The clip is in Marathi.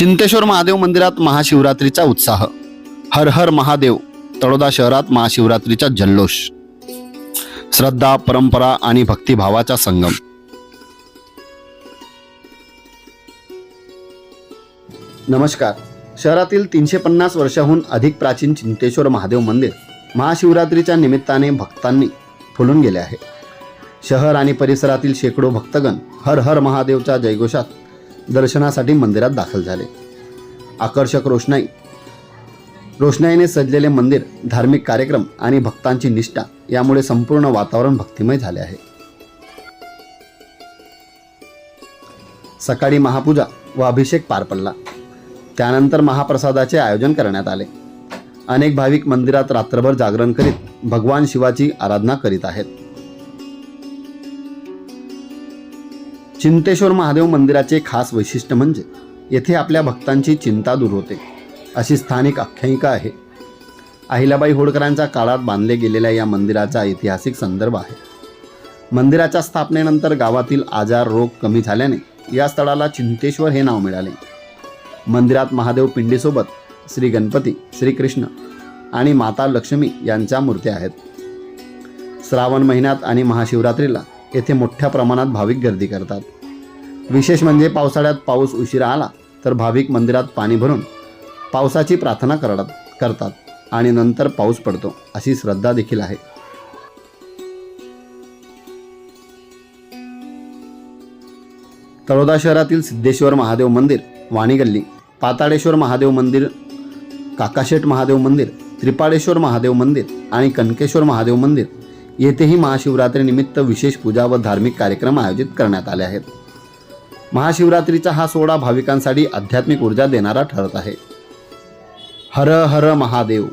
चिंतेश्वर महादेव मंदिरात महाशिवरात्रीचा उत्साह. हर हर महादेव तळोदा शहरात महाशिवरात्रीचा जल्लोष. श्रद्धा परंपरा आणि भक्तिभावाचा संगम. नमस्कार. शहरातील तीनशे पन्नास वर्षाहून अधिक प्राचीन चिंतेश्वर महादेव मंदिर महाशिवरात्रीच्या निमित्ताने भक्तांनी फुलून गेले आहे. शहर आणि परिसरातील शेकडो भक्तगण हर हर महादेवच्या जयघोषात दर्शनासाठी मंदिरात दाखल झाले. आकर्षक रोषणाई. रोषणाईने सजलेले मंदिर धार्मिक कार्यक्रम आणि भक्तांची निष्ठा यामुळे संपूर्ण वातावरण भक्तिमय झाले आहे. सकाळी महापूजा व अभिषेक पार पडला. त्यानंतर महाप्रसादाचे आयोजन करण्यात आले. अनेक भाविक मंदिरात रात्रभर जागरण करीत भगवान शिवाची आराधना करीत आहेत. चिंतेश्वर महादेव मंदिराचे खास वैशिष्ट्य म्हणजे येथे आपल्या भक्तांची चिंता दूर होते. अशी स्थानिक आख्यायिका आहे. अहिल्याबाई होळकरांच्या काळात बांधले गेलेल्या या मंदिराचा ऐतिहासिक संदर्भ आहे. मंदिराच्या स्थापनेनंतर गावातील आजार रोग कमी झाल्याने या स्थळाला चिंतेश्वर हे नाव मिळाले. मंदिरात महादेव पिंडीसोबत श्री गणपती श्रीकृष्ण आणि माता लक्ष्मी यांच्या मूर्त्या आहेत. श्रावण महिन्यात आणि महाशिवरात्रीला येथे मोठ्या प्रमाणात भाविक गर्दी करतात. विशेष म्हणजे पावसाळ्यात पाऊस उशिरा आला तर भाविक मंदिरात पाणी भरून पावसाची प्रार्थना करतात करतात आणि नंतर पाऊस पडतो अशी श्रद्धा देखील आहे. तळोदा शहरातील सिद्धेश्वर महादेव मंदिर वाणीगल्ली पाताळेश्वर महादेव मंदिर काकाशेठ महादेव मंदिर त्रिपाळेश्वर महादेव मंदिर आणि कनकेश्वर महादेव मंदिर येथेही महाशिवरात्रीनिमित्त विशेष पूजा व धार्मिक कार्यक्रम आयोजित करण्यात आले आहेत. महाशिवरात्रीचा हा सोहळा भाविकांसाठी आध्यात्मिक ऊर्जा देणारा ठरत आहे. हर हर महादेव.